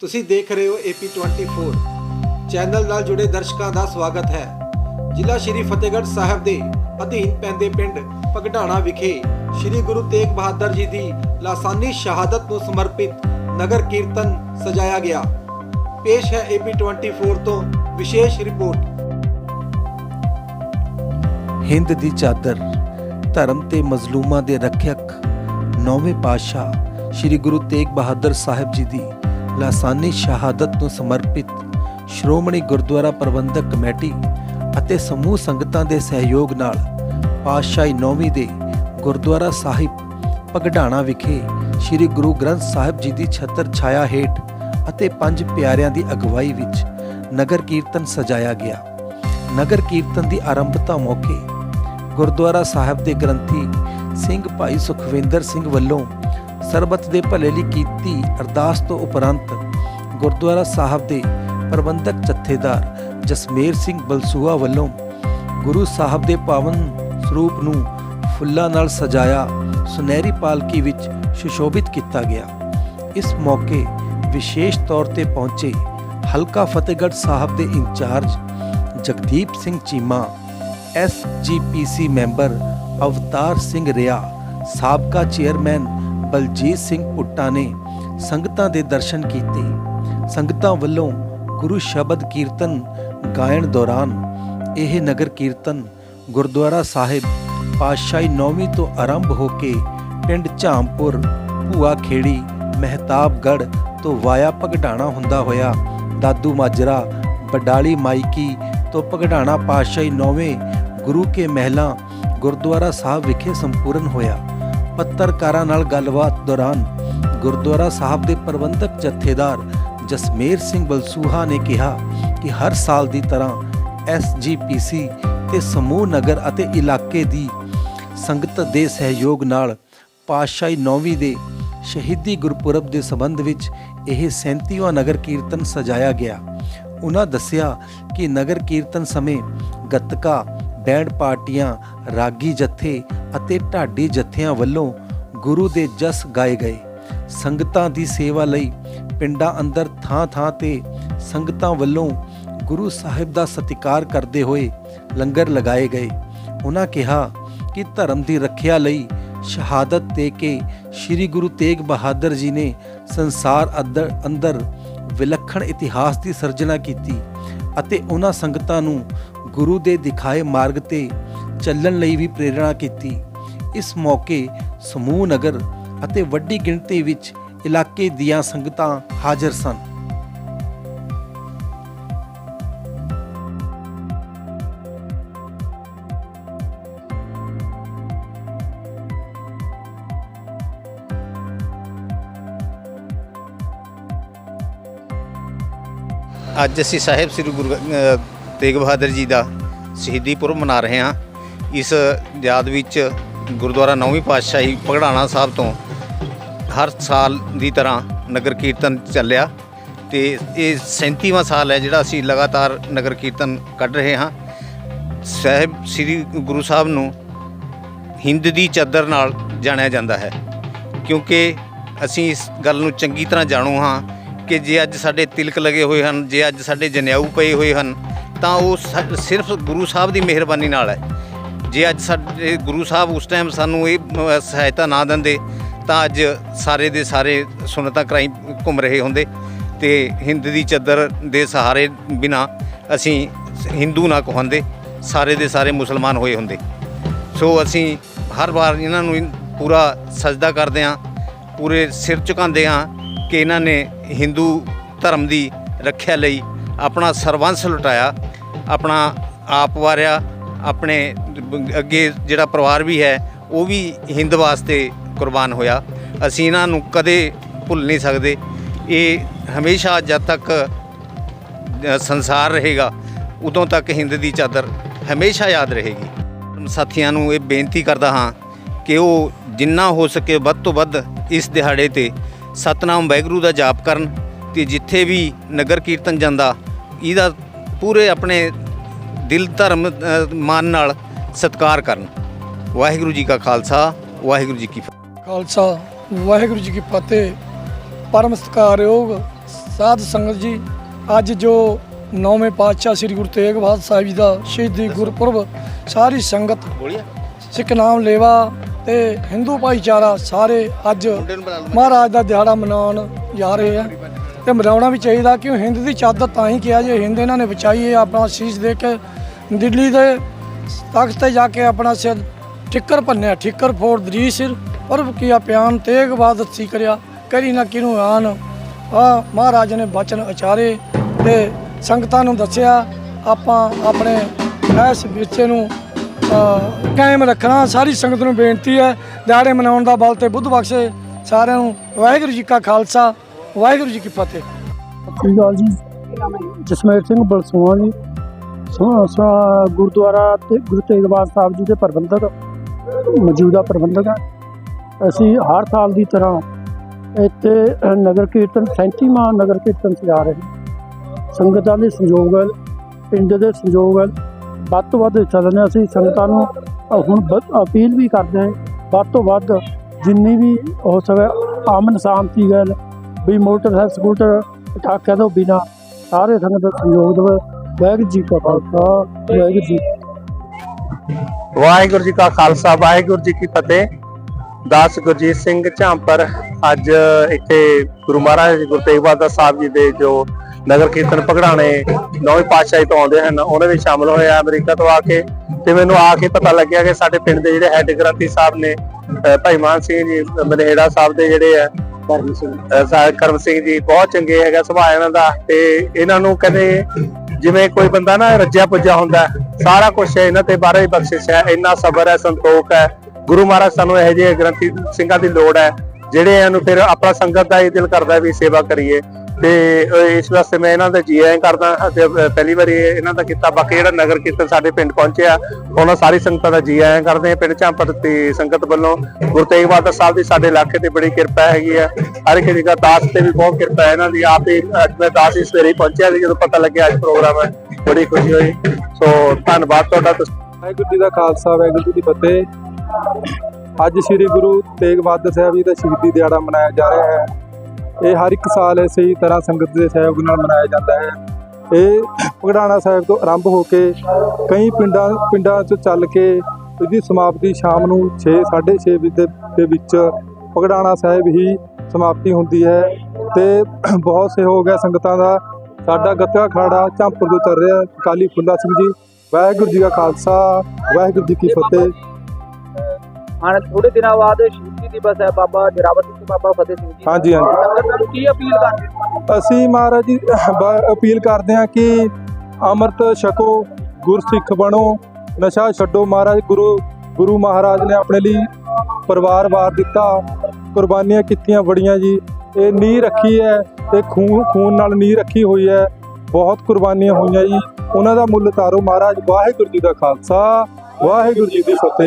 ਤੁਸੀਂ ਦੇਖ ਰਹੇ ਹੋ AP24 ਚੈਨਲ ਨਾਲ ਜੁੜੇ ਦਰਸ਼ਕਾਂ ਦਾ ਸਵਾਗਤ ਹੈ। ਜ਼ਿਲ੍ਹਾ ਸ਼੍ਰੀ ਫਤਿਹਗੜ੍ਹ ਸਾਹਿਬ ਦੇ ਅਧੀਨ ਪੈਂਦੇ ਪਿੰਡ ਪਗਢਾਣਾ ਵਿਖੇ ਸ਼੍ਰੀ ਗੁਰੂ ਤੇਗ ਬਹਾਦਰ ਜੀ ਦੀ ਲਾਸਾਨੀ ਸ਼ਹਾਦਤ ਨੂੰ ਸਮਰਪਿਤ ਨਗਰ ਕੀਰਤਨ ਸਜਾਇਆ ਗਿਆ। ਪੇਸ਼ ਹੈ AP24 ਤੋਂ ਵਿਸ਼ੇਸ਼ ਰਿਪੋਰਟ। ਹਿੰਦ ਦੀ ਚਾਦਰ, ਧਰਮ ਤੇ ਮਜ਼ਲੂਮਾਂ ਦੇ ਰੱਖਿਅਕ ਨੌਵੇਂ ਪਾਤਸ਼ਾਹ ਸ੍ਰੀ ਗੁਰੂ ਤੇਗ ਬਹਾਦਰ ਸਾਹਿਬ ਜੀ ਦੀ ਲਾਸਾਨੀ ਸ਼ਹਾਦਤ ਨੂੰ ਸਮਰਪਿਤ ਸ਼੍ਰੋਮਣੀ ਗੁਰਦੁਆਰਾ ਪ੍ਰਬੰਧਕ ਕਮੇਟੀ ਅਤੇ ਸਮੂਹ ਸੰਗਤਾਂ ਦੇ ਸਹਿਯੋਗ ਨਾਲ ਪਾਤਸ਼ਾਹੀ ਨੌਵੀਂ ਦੇ ਗੁਰਦੁਆਰਾ ਸਾਹਿਬ ਪਗਢਾਣਾ ਵਿਖੇ ਸ੍ਰੀ ਗੁਰੂ ਗ੍ਰੰਥ ਸਾਹਿਬ ਜੀ ਦੀ ਛਤਰ ਛਾਇਆ ਹੇਠ ਅਤੇ ਪੰਜ ਪਿਆਰਿਆਂ ਦੀ ਅਗਵਾਈ ਵਿੱਚ ਨਗਰ ਕੀਰਤਨ ਸਜਾਇਆ ਗਿਆ। ਨਗਰ ਕੀਰਤਨ ਦੀ ਆਰੰਭਤਾ ਮੌਕੇ ਗੁਰਦੁਆਰਾ ਸਾਹਿਬ ਦੇ ਗ੍ਰੰਥੀ ਸਿੰਘ ਭਾਈ ਸੁਖਵਿੰਦਰ ਸਿੰਘ ਵੱਲੋਂ ਸਰਬਤ ਦੇ ਭਲੇ ਲਈ ਕੀਤੀ ਅਰਦਾਸ ਤੋਂ ਉਪਰੰਤ ਗੁਰਦੁਆਰਾ ਸਾਹਿਬ ਦੇ ਪ੍ਰਬੰਧਕ ਜਥੇਦਾਰ ਜਸਮੇਰ ਸਿੰਘ ਬਲਸੂਆ ਵੱਲੋਂ ਗੁਰੂ ਸਾਹਿਬ ਦੇ ਪਾਵਨ ਸਰੂਪ ਨੂੰ ਫੁੱਲਾਂ ਨਾਲ ਸਜਾਇਆ ਸੁਨਹਿਰੀ ਪਾਲਕੀ ਵਿੱਚ ਸੁਸ਼ੋਭਿਤ ਕੀਤਾ ਗਿਆ। ਇਸ ਮੌਕੇ ਵਿਸ਼ੇਸ਼ ਤੌਰ ਤੇ ਪਹੁੰਚੇ ਹਲਕਾ ਫਤਿਹਗੜ੍ਹ ਸਾਹਿਬ ਦੇ incharge Jagdeep Singh Cheema SGPC member Avtar Singh Riya, ਸਾਬਕਾ ਚੇਅਰਮੈਨ ਬਲਜੀਤ ਸਿੰਘ ਪੁੱਟਾ ਨੇ ਸੰਗਤਾਂ ਦੇ ਦਰਸ਼ਨ ਕੀਤੇ। ਸੰਗਤਾਂ ਵੱਲੋਂ ਗੁਰੂ ਸ਼ਬਦ ਕੀਰਤਨ ਗਾਇਣ ਦੌਰਾਨ ਇਹ ਨਗਰ ਕੀਰਤਨ ਗੁਰਦੁਆਰਾ ਸਾਹਿਬ ਪਾਤਸ਼ਾਹੀ ਨੌਵੀਂ ਤੋਂ ਆਰੰਭ ਹੋ ਕੇ ਪਿੰਡ ਝਾਮਪੁਰ, ਭੂਆ ਖੇੜੀ ਮਹਿਤਾਬਗੜ ਤੋਂ ਵਾਇਆ ਪਗਡਾਣਾ ਹੁੰਦਾ ਹੋਇਆ, ਦਾਦੂ ਮਾਜਰਾ, ਬਡਾਲੀ ਮਾਈਕੀ ਤੋਂ ਪਗਡਾਣਾ ਪਾਤਸ਼ਾਹੀ ਨੌਵੇਂ ਗੁਰੂ ਕੇ ਮਹਿਲਾ ਗੁਰਦੁਆਰਾ ਸਾਹਿਬ ਵਿਖੇ ਸੰਪੂਰਨ ਹੋਇਆ। ਪੱਤਰਕਾਰਾਂ ਨਾਲ ਗੱਲਬਾਤ ਦੌਰਾਨ ਗੁਰਦੁਆਰਾ ਸਾਹਿਬ ਦੇ ਪ੍ਰਬੰਧਕ ਜਥੇਦਾਰ ਜਸਮੇਰ ਸਿੰਘ ਬਲਸੂਹਾ ਨੇ ਕਿਹਾ ਕਿ ਹਰ ਸਾਲ ਦੀ ਤਰ੍ਹਾਂ ਐਸਜੀਪੀਸੀ ਤੇ ਸਮੂਹ ਨਗਰ ਅਤੇ ਇਲਾਕੇ ਦੀ ਸੰਗਤ ਦੇ ਸਹਿਯੋਗ ਨਾਲ ਪਾਤਸ਼ਾਹੀ ਨੌਵੀਂ ਦੇ ਸ਼ਹੀਦੀ ਗੁਰਪੁਰਬ ਦੇ ਸੰਬੰਧ ਵਿੱਚ ਇਹ 37ਵਾਂ ਨਗਰ ਕੀਰਤਨ ਸਜਾਇਆ ਗਿਆ। ਉਹਨਾਂ ਦੱਸਿਆ ਕਿ ਨਗਰ ਕੀਰਤਨ ਸਮੇਂ ਗੱਤਕਾ, ਬੈਂਡ ਪਾਰਟੀਆਂ, ਰਾਗੀ ਜਥੇ ਅਤੇ ਢਾਡੀ ਜਥਿਆਂ ਵੱਲੋਂ ਗੁਰੂ ਦੇ ਜਸ ਗਾਏ ਗਏ। ਸੰਗਤਾਂ ਦੀ ਸੇਵਾ ਲਈ ਪਿੰਡਾਂ ਅੰਦਰ ਥਾਂ-ਥਾਂ ਤੇ ਸੰਗਤਾਂ ਵੱਲੋਂ ਗੁਰੂ ਸਾਹਿਬ ਦਾ ਸਤਿਕਾਰ ਕਰਦੇ ਹੋਏ ਲੰਗਰ ਲਗਾਏ ਗਏ। ਉਹਨਾਂ ਕਿਹਾ ਕਿ ਧਰਮ ਦੀ ਰੱਖਿਆ ਲਈ ਸ਼ਹਾਦਤ ਦੇ ਕੇ ਸ੍ਰੀ ਗੁਰੂ ਤੇਗ ਬਹਾਦਰ ਜੀ ਨੇ ਸੰਸਾਰ ਅੰਦਰ ਅੰਦਰ ਵਿਲੱਖਣ ਇਤਿਹਾਸ ਦੀ ਸਿਰਜਣਾ ਕੀਤੀ। ਅਤੇ ਉਹਨਾਂ ਸੰਗਤਾਂ ਨੂੰ ਗੁਰੂ ਦੇ ਦਿਖਾਏ ਮਾਰਗ ਤੇ ਚੱਲਣ ਲਈ ਵੀ ਪ੍ਰੇਰਣਾ ਕੀਤੀ। ਇਸ ਮੌਕੇ ਸਮੂਹ ਨਗਰ ਅਤੇ ਵੱਡੀ ਗਿਣਤੀ ਵਿੱਚ ਇਲਾਕੇ ਦੀਆਂ ਸੰਗਤਾਂ ਹਾਜ਼ਰ ਸਨ। ਅੱਜ ਅਸੀਂ ਸਾਹਿਬ ਸ੍ਰੀ ਗੁਰੂ ਤੇਗ ਬਹਾਦਰ ਜੀ ਦਾ ਸ਼ਹੀਦੀ ਪੁਰਬ ਮਨਾ ਰਹੇ ਹਾਂ। ਇਸ ਯਾਦ ਵਿੱਚ ਗੁਰਦੁਆਰਾ ਨੌਵੀਂ ਪਾਤਸ਼ਾਹੀ ਪਗੜਾਣਾ ਸਾਹਿਬ ਤੋਂ ਹਰ ਸਾਲ ਦੀ ਤਰ੍ਹਾਂ ਨਗਰ ਕੀਰਤਨ ਚੱਲਿਆ ਤੇ ਇਹ 37ਵਾਂ ਸਾਲ ਹੈ ਜਿਹੜਾ ਅਸੀਂ ਲਗਾਤਾਰ ਨਗਰ ਕੀਰਤਨ ਕੱਢ ਰਹੇ ਹਾਂ। ਸਾਹਿਬ ਸ੍ਰੀ ਗੁਰੂ ਸਾਹਿਬ ਨੂੰ ਹਿੰਦ ਦੀ ਚਾਦਰ ਨਾਲ ਜਾਣਿਆ ਜਾਂਦਾ ਹੈ। ਕਿਉਂਕਿ ਅਸੀਂ ਇਸ ਗੱਲ ਨੂੰ ਚੰਗੀ ਤਰ੍ਹਾਂ ਜਾਣੂ ਹਾਂ ਕਿ ਜੇ ਅੱਜ ਸਾਡੇ ਤਿਲਕ ਲਗੇ ਹੋਏ ਹਨ, ਜੇ ਅੱਜ ਸਾਡੇ ਜਨਿਆਊ ਪਏ ਹੋਏ ਹਨ, ਤਾਂ ਉਹ ਸ- ਸਿਰਫ ਗੁਰੂ ਸਾਹਿਬ ਦੀ ਮਿਹਰਬਾਨੀ ਨਾਲ ਹੈ। ਜੇ ਅੱਜ ਸਾਡੇ ਗੁਰੂ ਸਾਹਿਬ ਉਸ ਟਾਈਮ ਸਾਨੂੰ ਇਹ ਸਹਾਇਤਾ ਨਾ ਦਿੰਦੇ, ਤਾਂ ਅੱਜ ਸਾਰੇ ਦੇ ਸਾਰੇ ਸੁਨਤਾਂ ਕਰਾਈ ਘੁੰਮ ਰਹੇ ਹੁੰਦੇ। ਤੇ ਹਿੰਦ ਦੀ ਚੱਦਰ ਦੇ ਸਹਾਰੇ ਬਿਨਾ ਅਸੀਂ ਹਿੰਦੂ ਨਾ ਕਹਾਉਂਦੇ, ਸਾਰੇ ਦੇ ਸਾਰੇ ਮੁਸਲਮਾਨ ਹੋਏ ਹੁੰਦੇ। ਸੋ ਅਸੀਂ ਹਰ ਵਾਰ ਇਹਨਾਂ ਨੂੰ ਪੂਰਾ ਸਜਦਾ ਕਰਦੇ ਹਾਂ, ਪੂਰੇ ਸਿਰ ਝੁਕਾਉਂਦੇ ਹਾਂ ਕਿ ਇਹਨਾਂ ਨੇ ਹਿੰਦੂ ਧਰਮ ਦੀ ਰੱਖਿਆ ਲਈ ਆਪਣਾ ਸਰਵੰਸ ਲੁਟਾਇਆ, ਆਪਣਾ ਆਪ ਵਾਰਿਆ, ਆਪਣੇ ਅੱਗੇ ਜਿਹੜਾ ਪਰਿਵਾਰ ਵੀ ਹੈ, ਉਹ ਵੀ ਹਿੰਦ ਵਾਸਤੇ ਕੁਰਬਾਨ ਹੋਇਆ। ਅਸੀਂ ਇਹਨਾਂ ਨੂੰ ਕਦੇ ਭੁੱਲ ਨਹੀਂ ਸਕਦੇ। ਇਹ ਹਮੇਸ਼ਾ ਜਦ ਤੱਕ ਸੰਸਾਰ ਰਹੇਗਾ, ਉਦੋਂ ਤੱਕ ਹਿੰਦ ਦੀ ਚਾਦਰ ਹਮੇਸ਼ਾ ਯਾਦ ਰਹੇਗੀ। ਸਾਥੀਆਂ ਨੂੰ ਇਹ ਬੇਨਤੀ ਕਰਦਾ ਹਾਂ ਕਿ ਉਹ ਜਿੰਨਾ ਹੋ ਸਕੇ ਵੱਧ ਤੋਂ ਵੱਧ ਇਸ ਦਿਹਾੜੇ ਤੇ ਸਤਨਾਮ ਵਾਹਿਗੁਰੂ ਦਾ ਜਾਪ ਕਰਨ ਤੇ ਜਿੱਥੇ ਵੀ ਨਗਰ ਕੀਰਤਨ ਜਾਂਦਾ ਇਹਦਾ ਪੂਰੇ ਆਪਣੇ ਦਿਲ ਧਰਮ ਮਨ ਨਾਲ ਸਤਿਕਾਰ ਕਰਨ। ਵਾਹਿਗੁਰੂ ਜੀ ਕਾ ਖਾਲਸਾ ਵਾਹਿਗੁਰੂ ਜੀ ਕੀ ਫਤਿਹ। ਖਾਲਸਾ ਵਾਹਿਗੁਰੂ ਜੀ ਕੀ ਫਤਿਹ। ਪਰਮ ਸਤਿਕਾਰਯੋਗ ਸਾਧ ਸੰਗਤ ਜੀ ਅੱਜ ਜੋ ਨੌਵੇਂ ਪਾਤਸ਼ਾਹ ਸ੍ਰੀ ਗੁਰੂ ਤੇਗ ਬਹਾਦਰ ਸਾਹਿਬ ਜੀ ਦਾ ਸ਼ਹੀਦੀ ਗੁਰਪੁਰਬ ਸਾਰੀ ਸੰਗਤ ਸਿੱਖ ਨਾਮ ਲੇਵਾ ਤੇ ਹਿੰਦੂ ਭਾਈਚਾਰਾ ਸਾਰੇ ਅੱਜ ਮਹਾਰਾਜ ਦਾ ਦਿਹਾੜਾ ਮਨਾਉਣ ਜਾ ਰਹੇ ਆ। ਤੇ ਮਨਾਉਣਾ ਵੀ ਚਾਹੀਦਾ ਕਿਉਂ? ਹਿੰਦ ਦੀ ਚਾਦਰ ਤਾਂ ਹੀ ਕਿਹਾ ਜੇ ਹਿੰਦ ਇਹਨਾਂ ਨੇ ਬਚਾਈ ਹੈ, ਆਪਣਾ ਸ਼ੀਸ਼ ਦੇ ਕੇ ਦਿੱਲੀ ਦੇ ਤਖਤ ਤੇ ਜਾ ਕੇ ਆਪਣਾ ਸਿਰ ਠਿੱਕਰ ਭੰਨਿਆ, ਠਿੱਕਰ ਫੋੜ ਦਰੀ ਸਿਰ, ਪਰਬ ਕੀਆ ਪਿਆਨ ਤੇਗ ਬਹਾਦਰ ਸੀ ਕਰਿਆ, ਕਰੀ ਨਾ ਕਿਨੂੰ ਆਨ। ਆ ਮਹਾਰਾਜ ਨੇ ਬਚਨ ਉਚਾਰੇ ਤੇ ਸੰਗਤਾਂ ਨੂੰ ਦੱਸਿਆ, ਆਪਾਂ ਆਪਣੇ ਇਸ ਵਿਰਸੇ ਨੂੰ ਕਾਇਮ ਰੱਖਣਾ। ਸਾਰੀ ਸੰਗਤ ਨੂੰ ਬੇਨਤੀ ਹੈ, ਦਿਹਾੜੇ ਮਨਾਉਣ ਦਾ ਬਲ ਤੇ ਬੁੱਧ ਬਖਸ਼ੇ ਸਾਰਿਆਂ ਨੂੰ। ਵਾਹਿਗੁਰੂ ਜੀ ਕਾ ਖਾਲਸਾ, ਵਾਹਿਗੁਰੂ ਜੀ ਕੀ ਫਤਿਹ। ਸਤਿ ਸ਼੍ਰੀ ਅਕਾਲ ਜੀ। ਜਸਮੇਰ ਸਿੰਘ ਬਲਸੂਆ ਜੀ। ਗੁਰਦੁਆਰਾ ਤੇ ਗੁਰੂ ਤੇਗ ਬਹਾਦਰ ਸਾਹਿਬ ਜੀ ਦੇ ਪ੍ਰਬੰਧਕ, ਮੌਜੂਦਾ ਪ੍ਰਬੰਧਕ ਹਾਂ ਅਸੀਂ ਹਰ ਸਾਲ ਦੀ ਤਰ੍ਹਾਂ ਇੱਥੇ ਨਗਰ ਕੀਰਤਨ 37ਵਾਂ ਨਗਰ ਕੀਰਤਨ ਸਜਾ ਰਹੇ ਸੰਗਤਾਂ ਦੇ ਸੰਯੋਗ ਨਾਲ, ਪਿੰਡ ਦੇ ਸੰਯੋਗ ਨਾਲ ਵੱਧ ਤੋਂ ਵੱਧ ਹਿੱਸਾ ਲੈਂਦੇ ਅਸੀਂ ਸੰਗਤਾਂ ਨੂੰ। ਹੁਣ ਅਪੀਲ ਵੀ ਕਰਦੇ ਹਾਂ, ਵੱਧ ਤੋਂ ਵੱਧ ਜਿੰਨੀ ਵੀ ਹੋ ਸਕੇ ਆਮਨ ਸ਼ਾਂਤੀ ਗੱਲ ਵੀ ਮੋਟਰਸਾਈਕਲ ਸਕੂਟਰ, ਪਟਾਕਿਆਂ ਤੋਂ ਬਿਨਾ ਸਾਰੇ ਸੰਗਤ ਦਾ ਸੰਯੋਗ ਦੇਵੇ। ਵਾਹਿਗੁਰੂ ਜੀ ਕਾ ਖਾਲਸਾ, ਵਾਹਿਗੁਰੂ ਜੀ ਵਾਹਿਗੁਰੂ ਜੀ ਕਾ ਖਾਲਸਾ, ਵਾਹਿਗੁਰੂ ਜੀ ਕੀ ਫਤਿਹ। ਦਾਸ ਗੁਰਜੀਤ ਸਿੰਘ ਝਾਂਪਰ ਅੱਜ ਇੱਥੇ ਗੁਰੂ ਮਹਾਰਾਜ ਗੁਰੂ ਤੇਗ ਬਹਾਦਰ ਸਾਹਿਬ ਜੀ ਦੇ ਜੋ ਨਗਰ ਕੀਰਤਨ ਪਗੜਾਣੇ ਨੌਵੇਂ ਪਾਤਸ਼ਾਹੀ ਤੋਂ ਆਉਂਦੇ ਹਨ। ਉਹਨਾਂ ਵਿੱਚ ਸ਼ਾਮਲ ਹੋਏ ਆ ਅਮਰੀਕਾ ਤੋਂ ਆ ਕੇ ਤੇ ਮੈਨੂੰ ਆ ਕੇ ਪਤਾ ਲੱਗਿਆ ਕਿ ਸਾਡੇ ਪਿੰਡ ਦੇ ਜਿਹੜੇ ਹੈੱਡ ਗ੍ਰੰਥੀ ਸਾਹਿਬ ਨੇ ਭਾਈ ਮਾਨ ਸਿੰਘ ਜੀ ਮਨੇੜਾ ਸਾਹਿਬ ਦੇ ਜਿਹੜੇ ਆ ਕਰਮ ਸਿੰਘ। ਕਰਮ ਸਿੰਘ ਜੀ ਬਹੁਤ ਚੰਗੇ ਹੈਗਾ ਸੁਭਾਅ ਇਹਨਾਂ ਦਾ ਤੇ ਇਹਨਾਂ ਨੂੰ ਕਹਿੰਦੇ ਜਿਵੇਂ ਕੋਈ ਬੰਦਾ ਨਾ ਰੱਜਿਆ ਪੁੱਜਾ ਹੁੰਦਾ ਹੈ, ਸਾਰਾ ਕੁਝ ਇਹਨਾਂ ਤੇ ਬਾਰੇ ਹੀ ਬਖਸ਼ਿਸ਼ ਹੈ ਇੰਨਾ ਸਬਰ ਹੈ ਸੰਤੋਖ ਹੈ। ਗੁਰੂ ਮਹਾਰਾਜ ਸਾਨੂੰ ਇਹੋ ਜਿਹੇ ਗ੍ਰੰਥੀ ਸਿੰਘਾਂ ਦੀ ਲੋੜ ਹੈ। ਜਿਹੜੇ ਇਹਨੂੰ ਫਿਰ ਆਪਣਾ ਸੰਗਤ ਦਾ ਇਹ ਦਿਲ ਕਰਦਾ ਵੀ ਸੇਵਾ ਕਰੀਏ। ਤੇ ਇਸ ਵਾਸਤੇ ਮੈਂ ਇਹਨਾਂ ਦਾ ਜੀ ਆਇਆਂ ਕਰਦਾ ਤੇ ਪਹਿਲੀ ਵਾਰੀ ਇਹਨਾਂ ਦਾ ਕੀਤਾ। ਬਾਕੀ ਜਿਹੜਾ ਨਗਰ ਕੀਰਤਨ ਸਾਡੇ ਪਿੰਡ ਪਹੁੰਚਿਆ, ਉਹਨਾਂ ਸਾਰੀ ਸੰਗਤਾਂ ਦਾ ਜੀ ਆਇਆਂ ਕਰਦੇ ਹਾਂ। ਪਿੰਡ ਝਾਂਪੜ ਤੇ ਸੰਗਤ ਵੱਲੋਂ ਗੁਰੂ ਤੇਗ ਬਹਾਦਰ ਸਾਹਿਬ ਦੀ ਸਾਡੇ ਇਲਾਕੇ ਤੇ ਬੜੀ ਕਿਰਪਾ ਹੈਗੀ ਆ। ਹਰ ਇੱਕ ਜਗ੍ਹਾ ਦਾਸ ਤੇ ਵੀ ਬਹੁਤ ਕਿਰਪਾ ਹੈ ਇਹਨਾਂ ਦੀ। ਆਪ ਹੀ ਮੈਂ ਦਾਸ ਹੀ ਸਵੇਰੇ ਪਹੁੰਚਿਆ ਸੀ, ਜਦੋਂ ਪਤਾ ਲੱਗਿਆ ਅੱਜ ਪ੍ਰੋਗਰਾਮ ਹੈ। ਬੜੀ ਖੁਸ਼ੀ ਹੋਈ। ਸੋ, ਧੰਨਵਾਦ ਤੁਹਾਡਾ। ਤੁਸੀਂ ਵਾਹਿਗੁਰੂ ਜੀ ਦਾ ਖਾਲਸਾ, ਵਾਹਿਗੁਰੂ ਜੀ ਦੀ ਫਤਿਹ। ਅੱਜ ਸ੍ਰੀ ਗੁਰੂ ਤੇਗ ਬਹਾਦਰ ਸਾਹਿਬ ਜੀ ਦਾ ਸ਼ਹੀਦੀ ਦਿਹਾੜਾ ਮਨਾਇਆ ਜਾ ਰਿਹਾ ਹੈ। ਇਹ ਹਰ ਇੱਕ ਸਾਲ ਇਸੇ ਹੀ ਤਰ੍ਹਾਂ ਸੰਗਤ ਦੇ ਸਹਿਯੋਗ ਨਾਲ ਮਨਾਇਆ ਜਾਂਦਾ ਹੈ। ਇਹ ਪਗੜਾਣਾ ਸਾਹਿਬ ਤੋਂ ਆਰੰਭ ਹੋ ਕੇ ਕਈ ਪਿੰਡਾਂ ਪਿੰਡਾਂ 'ਚ ਚੱਲ ਕੇ ਇਹਦੀ ਸਮਾਪਤੀ ਸ਼ਾਮ ਨੂੰ 6 6:30 ਵਜੇ ਦੇ- ਵਿੱਚ ਪਗੜਾਣਾ ਸਾਹਿਬ ਹੀ ਸਮਾਪਤੀ ਹੁੰਦੀ ਹੈ ਤੇ ਬਹੁਤ ਸਹਿਯੋਗ ਹੈ ਸੰਗਤਾਂ ਦਾ। ਸਾਡਾ ਗੱਤਕਾ ਖਾੜਾ ਝਾਂਪੁਰ ਤੋਂ ਚੱਲ ਰਿਹਾ ਕਾਲੀ ਫੁੱਲਾ ਸਿੰਘ ਜੀ, ਵਾਹਿਗੁਰੂ ਜੀ ਕਾ ਖਾਲਸਾ, ਵਾਹਿਗੁਰੂ ਜੀ ਕੀ ਫਤਿਹ। ਹਾਂ ਥੋੜੇ ਦਿਨਾਂ ਬਾਅਦ ਸ਼ਹੀਦੀ ਦਿਵਸ ਹੈ ਬਾਬਾ ਜਰਾਵਰ ਸਿੰਘ ਬਾਬਾ ਫਤਿਹ ਸਿੰਘ ਜੀ। ਹਾਂਜੀ ਹਾਂਜੀ। ਸੰਗਤ ਨੂੰ ਕੀ ਅਪੀਲ ਕਰਦੇ? ਅਸੀਂ ਮਹਾਰਾਜ ਜੀ ਅਪੀਲ ਕਰਦੇ ਹਾਂ ਕਿ ਅੰਮ੍ਰਿਤ ਛਕੋ ਗੁਰਸਿੱਖ ਬਣੋ ਨਸ਼ਾ ਛੱਡੋ। ਮਹਾਰਾਜ ਗੁਰੂ ਗੁਰੂ ਮਹਾਰਾਜ ਨੇ ਆਪਣੇ ਲਈ ਪਰਿਵਾਰ ਵਾਰ ਦਿੱਤਾ ਕੁਰਬਾਨੀਆਂ ਕੀਤੀਆਂ ਬੜੀਆਂ ਜੀ। ਇਹ ਨੀਂਹ ਰੱਖੀ ਹੈ ਤੇ ਖੂਨ ਖੂਨ ਨਾਲ ਨੀਂਹ ਰੱਖੀ ਹੋਈ ਹੈ। ਬਹੁਤ ਕੁਰਬਾਨੀਆਂ ਹੋਈਆਂ ਜੀ। ਉਹਨਾਂ ਦਾ ਮੁੱਲ ਤਾਰੋ ਮਹਾਰਾਜ। ਵਾਹਿਗੁਰੂ ਜੀ ਦਾ ਖਾਲਸਾ। ਵਾਹਿਗੁਰੂ ਜੀ ਦੀ ਫਤਿਹ।